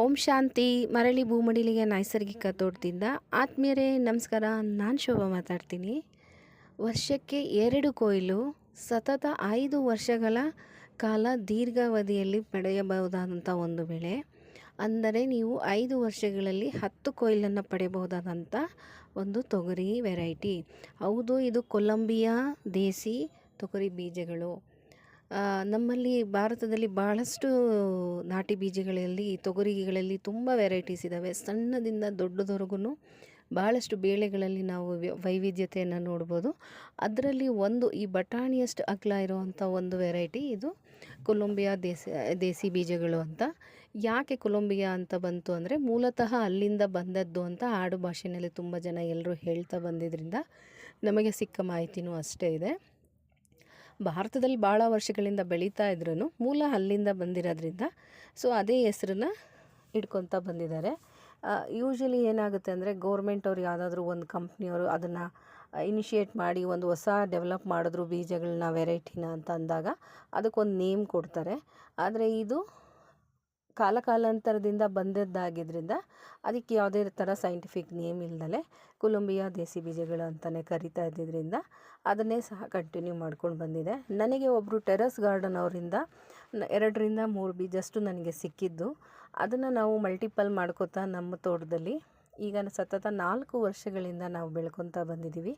ಓಂ ಶಾಂತಿ. ಮರಳಿ ಭೂಮಡಿಲಿಗೆ ನೈಸರ್ಗಿಕ ತೋಟದಿಂದ ಆತ್ಮೀಯರೇ, ನಮಸ್ಕಾರ. ನಾನು ಶೋಭಾ ಮಾತಾಡ್ತೀನಿ. ವರ್ಷಕ್ಕೆ ಎರಡು ಕೊಯ್ಲು, ಸತತ ಐದು ವರ್ಷಗಳ ಕಾಲ ದೀರ್ಘಾವಧಿಯಲ್ಲಿ ಪಡೆಯಬಹುದಾದಂಥ ಒಂದು ಬೆಳೆ. ಅಂದರೆ ನೀವು ಐದು ವರ್ಷಗಳಲ್ಲಿ ಹತ್ತು ಕೊಯ್ಲನ್ನು ಪಡೆಯಬಹುದಾದಂಥ ಒಂದು ತೊಗರಿ ವೆರೈಟಿ. ಹೌದು, ಇದು ಕೊಲಂಬಿಯಾ ದೇಸಿ ತೊಗರಿ ಬೀಜಗಳು. ನಮ್ಮಲ್ಲಿ ಭಾರತದಲ್ಲಿ ಭಾಳಷ್ಟು ನಾಟಿ ಬೀಜಗಳಲ್ಲಿ, ತೊಗರಿಗೆಗಳಲ್ಲಿ ತುಂಬ ವೆರೈಟೀಸ್ ಇದ್ದಾವೆ ಸಣ್ಣದಿಂದ ದೊಡ್ಡದವರೆಗೂ ಭಾಳಷ್ಟು ಬೇಳೆಗಳಲ್ಲಿ ನಾವು ವೈವಿಧ್ಯತೆಯನ್ನು ನೋಡ್ಬೋದು. ಅದರಲ್ಲಿ ಒಂದು, ಈ ಬಟಾಣಿಯಷ್ಟು ಅಗಲ ಇರುವಂಥ ಒಂದು ವೆರೈಟಿ ಇದು ಕೊಲಂಬಿಯಾ ದೇಸಿ ದೇಸಿ ಬೀಜಗಳು ಅಂತ. ಯಾಕೆ ಕೊಲಂಬಿಯಾ ಅಂತ ಬಂತು ಅಂದರೆ, ಮೂಲತಃ ಅಲ್ಲಿಂದ ಬಂದದ್ದು ಅಂತ ಆಡು ಭಾಷೆಯಲ್ಲಿ ತುಂಬ ಜನ ಎಲ್ಲರೂ ಹೇಳ್ತಾ ಬಂದಿದ್ದರಿಂದ ನಮಗೆ ಸಿಕ್ಕ ಮಾಹಿತಿನೂ ಅಷ್ಟೇ ಇದೆ. ಭಾರತದಲ್ಲಿ ಭಾಳ ವರ್ಷಗಳಿಂದ ಬೆಳೀತಾ ಇದ್ರೂ ಮೂಲ ಅಲ್ಲಿಂದ ಬಂದಿರೋದ್ರಿಂದ ಸೊ ಅದೇ ಹೆಸ್ರನ್ನ ಇಟ್ಕೊತಾ ಬಂದಿದ್ದಾರೆ. ಯೂಶ್ವಲಿ ಏನಾಗುತ್ತೆ ಅಂದರೆ ಗೌರ್ಮೆಂಟ್ ಅವ್ರು ಯಾವುದಾದ್ರೂ ಒಂದು ಕಂಪ್ನಿಯವರು ಅದನ್ನು ಇನಿಷಿಯೇಟ್ ಮಾಡಿ ಒಂದು ಹೊಸ ಡೆವಲಪ್ ಮಾಡಿದ್ರು ಬೀಜಗಳನ್ನ ವೆರೈಟಿನ ಅಂತ ಅಂದಾಗ ಅದಕ್ಕೊಂದು ನೇಮ್ ಕೊಡ್ತಾರೆ. ಆದರೆ ಇದು ಕಾಲ ಕಾಲಾಂತರದಿಂದ ಬಂದದ್ದಾಗಿದ್ದರಿಂದ ಅದಕ್ಕೆ ಯಾವುದೇ ಥರ ಸೈಂಟಿಫಿಕ್ ನೇಮ್ ಇಲ್ದಲೆ ಕೊಲಂಬಿಯಾ ದೇಸಿ ಬೀಜಗಳು ಅಂತಲೇ ಕರಿತಾ ಇದ್ದಿದ್ದರಿಂದ ಅದನ್ನೇ ಸಹ ಕಂಟಿನ್ಯೂ ಮಾಡ್ಕೊಂಡು ಬಂದಿದೆ. ನನಗೆ ಒಬ್ಬರು ಟೆರಸ್ ಗಾರ್ಡನ್ ಅವರಿಂದ ಎರಡರಿಂದ ಮೂರು ಬೀಜಷ್ಟು ನನಗೆ ಸಿಕ್ಕಿದ್ದು. ಅದನ್ನು ನಾವು ಮಲ್ಟಿಪಲ್ ಮಾಡ್ಕೋತಾ ನಮ್ಮ ತೋಟದಲ್ಲಿ ಈಗ ಸತತ ನಾಲ್ಕು ವರ್ಷಗಳಿಂದ ನಾವು ಬೆಳ್ಕೊತಾ ಬಂದಿದ್ದೀವಿ.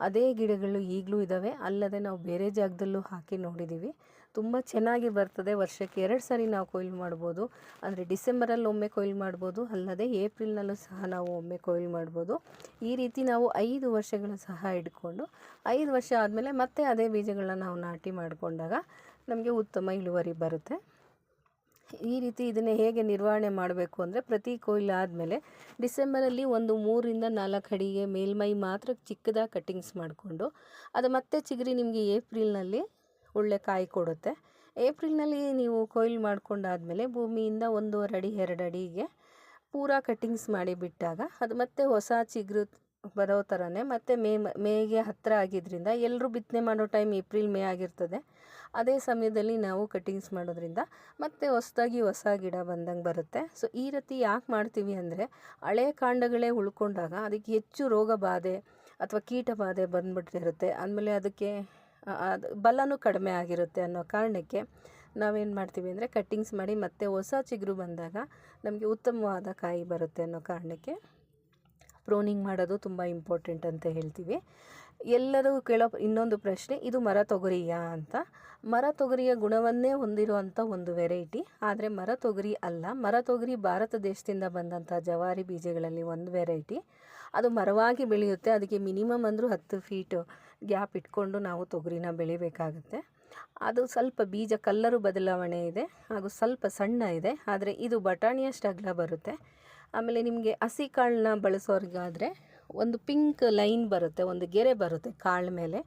ಅದೇ ಗಿಡಗಳು ಈಗಲೂ ಇದ್ದಾವೆ ಅಲ್ಲದೆ ನಾವು ಬೇರೆ ಜಾಗದಲ್ಲೂ ಹಾಕಿ ನೋಡಿದ್ದೀವಿ ತುಂಬ ಚೆನ್ನಾಗಿ ಬರ್ತದೆ. ವರ್ಷಕ್ಕೆ ಎರಡು ಸಾರಿ ನಾವು ಕೊಯ್ಲು ಮಾಡ್ಬೋದು. ಅಂದರೆ ಡಿಸೆಂಬರಲ್ಲಿ ಒಮ್ಮೆ ಕೊಯ್ಲು ಮಾಡ್ಬೋದು. ಅಲ್ಲದೆ ಏಪ್ರಿಲ್ನಲ್ಲೂ ಸಹ ನಾವು ಒಮ್ಮೆ ಕೊಯ್ಲು ಮಾಡ್ಬೋದು. ಈ ರೀತಿ ನಾವು ಐದು ವರ್ಷಗಳು ಸಹ ಇಟ್ಕೊಂಡು, ಐದು ವರ್ಷ ಆದಮೇಲೆ ಮತ್ತೆ ಅದೇ ಬೀಜಗಳನ್ನ ನಾವು ನಾಟಿ ಮಾಡಿಕೊಂಡಾಗ ನಮಗೆ ಉತ್ತಮ ಇಳುವರಿ ಬರುತ್ತೆ. ಈ ರೀತಿ ಇದನ್ನು ಹೇಗೆ ನಿರ್ವಹಣೆ ಮಾಡಬೇಕು ಅಂದರೆ ಪ್ರತಿ ಕೊಯ್ಲು ಆದಮೇಲೆ ಡಿಸೆಂಬರಲ್ಲಿ ಒಂದು ಮೂರಿಂದ ನಾಲ್ಕು ಅಡಿಗೆ ಮೇಲ್ಮೈ ಮಾತ್ರ ಚಿಕ್ಕದಾಗಿ ಕಟ್ಟಿಂಗ್ಸ್ ಮಾಡಿಕೊಂಡು ಅದು ಮತ್ತೆ ಚಿಗರಿ ನಿಮಗೆ ಏಪ್ರಿಲ್ನಲ್ಲಿ ಒಳ್ಳೆ ಕಾಯಿ ಕೊಡುತ್ತೆ. ಏಪ್ರಿಲ್ನಲ್ಲಿ ನೀವು ಕೊಯ್ಲು ಮಾಡ್ಕೊಂಡಾದಮೇಲೆ ಭೂಮಿಯಿಂದ ಒಂದೂವರೆ ಅಡಿ, ಎರಡು ಅಡಿಗೆ ಪೂರಾ ಕಟ್ಟಿಂಗ್ಸ್ ಮಾಡಿ ಬಿಟ್ಟಾಗ ಅದು ಮತ್ತೆ ಹೊಸ ಚಿಗುರು ಬರೋ ಥರನೇ ಮತ್ತು ಮೇ ಮೇಗೆ ಹತ್ತಿರ ಆಗಿದ್ದರಿಂದ ಎಲ್ಲರೂ ಬಿತ್ತನೆ ಮಾಡೋ ಟೈಮ್ ಏಪ್ರಿಲ್, ಮೇ ಆಗಿರ್ತದೆ. ಅದೇ ಸಮಯದಲ್ಲಿ ನಾವು ಕಟ್ಟಿಂಗ್ಸ್ ಮಾಡೋದ್ರಿಂದ ಮತ್ತೆ ಹೊಸದಾಗಿ ಹೊಸ ಗಿಡ ಬಂದಂಗೆ ಬರುತ್ತೆ. ಸೊ, ಈ ರೀತಿ ಯಾಕೆ ಮಾಡ್ತೀವಿ ಅಂದರೆ ಹಳೆ ಕಾಂಡಗಳೇ ಉಳ್ಕೊಂಡಾಗ ಅದಕ್ಕೆ ಹೆಚ್ಚು ರೋಗ ಬಾಧೆ ಅಥವಾ ಕೀಟ ಬಾಧೆ ಬಂದ್ಬಿಟ್ಟಿರುತ್ತೆ ಆಮೇಲೆ ಅದಕ್ಕೆ ಅದು ಬಲನೂ ಕಡಿಮೆ ಆಗಿರುತ್ತೆ ಅನ್ನೋ ಕಾರಣಕ್ಕೆ ನಾವೇನು ಮಾಡ್ತೀವಿ ಅಂದರೆ ಕಟ್ಟಿಂಗ್ಸ್ ಮಾಡಿ ಮತ್ತೆ ಹೊಸ ಚಿಗುರು ಬಂದಾಗ ನಮಗೆ ಉತ್ತಮವಾದ ಕಾಯಿ ಬರುತ್ತೆ ಅನ್ನೋ ಕಾರಣಕ್ಕೆ ಪ್ರೋನಿಂಗ್ ಮಾಡೋದು ತುಂಬ ಇಂಪಾರ್ಟೆಂಟ್ ಅಂತ ಹೇಳ್ತೀವಿ. ಎಲ್ಲರೂ ಕೇಳೋ ಇನ್ನೊಂದು ಪ್ರಶ್ನೆ, ಇದು ಮರ ತೊಗರಿಯಾ ಅಂತ. ಮರ ತೊಗರಿಯ ಗುಣವನ್ನೇ ಹೊಂದಿರುವಂಥ ಒಂದು ವೆರೈಟಿ, ಆದರೆ ಮರ ತೊಗರಿ ಅಲ್ಲ. ಮರ ತೊಗರಿ ಭಾರತ ದೇಶದಿಂದ ಬಂದಂಥ ಜವಾರಿ ಬೀಜಗಳಲ್ಲಿ ಒಂದು ವೆರೈಟಿ. ಅದು ಮರವಾಗಿ ಬೆಳೆಯುತ್ತೆ, ಅದಕ್ಕೆ ಮಿನಿಮಮ್ ಅಂದರೂ ಹತ್ತು ಫೀಟು ಗ್ಯಾಪ್ ಇಟ್ಕೊಂಡು ನಾವು ತೊಗರಿನ ಬೆಳಿಬೇಕಾಗುತ್ತೆ. ಅದು ಸ್ವಲ್ಪ ಬೀಜ ಕಲ್ಲರು ಬದಲಾವಣೆ ಇದೆ, ಹಾಗೂ ಸ್ವಲ್ಪ ಸಣ್ಣ ಇದೆ, ಆದರೆ ಇದು ಬಟಾಣಿಯಷ್ಟು ಅಗಲ ಬರುತ್ತೆ. ಆಮೇಲೆ ನಿಮಗೆ ಹಸಿ ಕಾಳನ್ನ ಬಳಸೋರಿಗಾದರೆ ಒಂದು ಪಿಂಕ್ ಲೈನ್ ಬರುತ್ತೆ, ಒಂದು ಗೆರೆ ಬರುತ್ತೆ ಕಾಳು ಮೇಲೆ.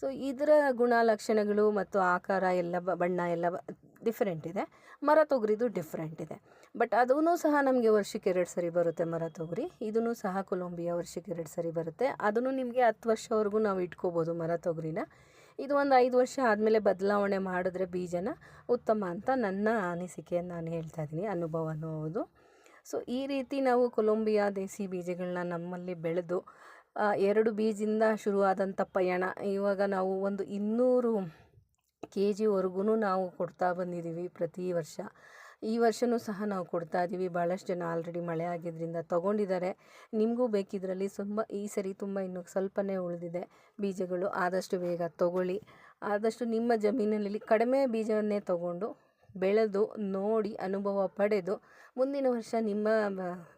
ಸೊ ಇದರ ಗುಣಲಕ್ಷಣಗಳು ಮತ್ತು ಆಕಾರ ಎಲ್ಲ ಬಣ್ಣ ಎಲ್ಲ ಡಿಫ್ರೆಂಟ್ ಇದೆ. ಮರ ತೊಗರಿದು ಡಿಫ್ರೆಂಟ್ ಇದೆ. ಬಟ್ ಅದೂ ಸಹ ನಮಗೆ ವರ್ಷಕ್ಕೆ ಎರಡು ಸರಿ ಬರುತ್ತೆ ಮರ ತೊಗರಿ. ಇದೂ ಸಹ ಕೊಲಂಬಿಯಾ ವರ್ಷಕ್ಕೆ ಎರಡು ಸರಿ ಬರುತ್ತೆ. ಅದನ್ನು ನಿಮಗೆ ಹತ್ತು ವರ್ಷವರೆಗೂ ನಾವು ಇಟ್ಕೋಬೋದು ಮರ ತೊಗರಿನ. ಇದು ಒಂದು ಐದು ವರ್ಷ ಆದಮೇಲೆ ಬದಲಾವಣೆ ಮಾಡಿದ್ರೆ ಬೀಜನ ಉತ್ತಮ ಅಂತ ನನ್ನ ಅನಿಸಿಕೆಯನ್ನು ನಾನು ಹೇಳ್ತಾ ಇದ್ದೀನಿ, ಅನುಭವ ಅನ್ನೋದು ಸೊ, ಈ ರೀತಿ ನಾವು ಕೊಲಂಬಿಯಾ ದೇಸಿ ಬೀಜಗಳನ್ನ ನಮ್ಮಲ್ಲಿ ಬೆಳೆದು ಎರಡು ಬೀಜಿಂದ ಶುರುವಾದಂಥ ಪಯಣ. ಇವಾಗ ನಾವು ಒಂದು ಇನ್ನೂರು ಕೆ ಜಿವರೆಗೂ ನಾವು ಕೊಡ್ತಾ ಬಂದಿದ್ದೀವಿ ಪ್ರತಿ ವರ್ಷ. ಈ ವರ್ಷವೂ ಸಹ ನಾವು ಕೊಡ್ತಾ ಇದ್ದೀವಿ. ಭಾಳಷ್ಟು ಜನ ಆಲ್ರೆಡಿ ಮಳೆ ಆಗಿದ್ದರಿಂದ ತೊಗೊಂಡಿದ್ದಾರೆ. ನಿಮಗೂ ಬೇಕಿದ್ರಲ್ಲಿ ತುಂಬ, ಈ ಸರಿ ತುಂಬ ಇನ್ನೂ ಸ್ವಲ್ಪನೇ ಉಳಿದಿದೆ ಬೀಜಗಳು. ಆದಷ್ಟು ಬೇಗ ತೊಗೊಳ್ಳಿ. ಆದಷ್ಟು ನಿಮ್ಮ ಜಮೀನಿನಲ್ಲಿ ಕಡಿಮೆ ಬೀಜವನ್ನೇ ತೊಗೊಂಡು ಬೆಳೆದು ನೋಡಿ ಅನುಭವ ಪಡೆದು ಮುಂದಿನ ವರ್ಷ ನಿಮ್ಮ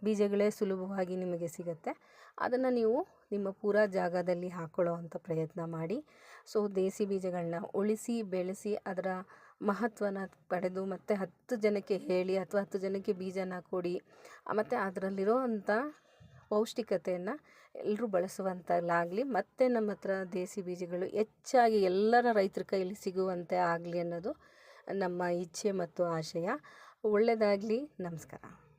ಬೀಜಗಳೇ ಸುಲಭವಾಗಿ ನಿಮಗೆ ಸಿಗುತ್ತೆ. ಅದನ್ನು ನೀವು ನಿಮ್ಮ ಪೂರಾ ಜಾಗದಲ್ಲಿ ಹಾಕ್ಕೊಳ್ಳೋ ಅಂಥ ಪ್ರಯತ್ನ ಮಾಡಿ. ಸೊ, ದೇಸಿ ಬೀಜಗಳನ್ನ ಉಳಿಸಿ, ಬೆಳೆಸಿ, ಅದರ ಮಹತ್ವನ ಪಡೆದು ಮತ್ತು ಹತ್ತು ಜನಕ್ಕೆ ಹೇಳಿ ಅಥವಾ ಹತ್ತು ಜನಕ್ಕೆ ಬೀಜನ ಕೊಡಿ, ಮತ್ತು ಅದರಲ್ಲಿರೋ ಅಂಥ ಪೌಷ್ಟಿಕತೆಯನ್ನು ಎಲ್ಲರೂ ಬಳಸುವಂಥಲ್ಲಾಗಲಿ ಮತ್ತು ನಮ್ಮ ಹತ್ರ ದೇಸಿ ಬೀಜಗಳು ಹೆಚ್ಚಾಗಿ ಎಲ್ಲರ ರೈತರ ಕೈಯಲ್ಲಿ ಸಿಗುವಂತೆ ಆಗಲಿ ಅನ್ನೋದು ನಮ್ಮ ಇಚ್ಛೆ ಮತ್ತು ಆಶಯ ಒಳ್ಳೆಯದಾಗಲಿ. ನಮಸ್ಕಾರ.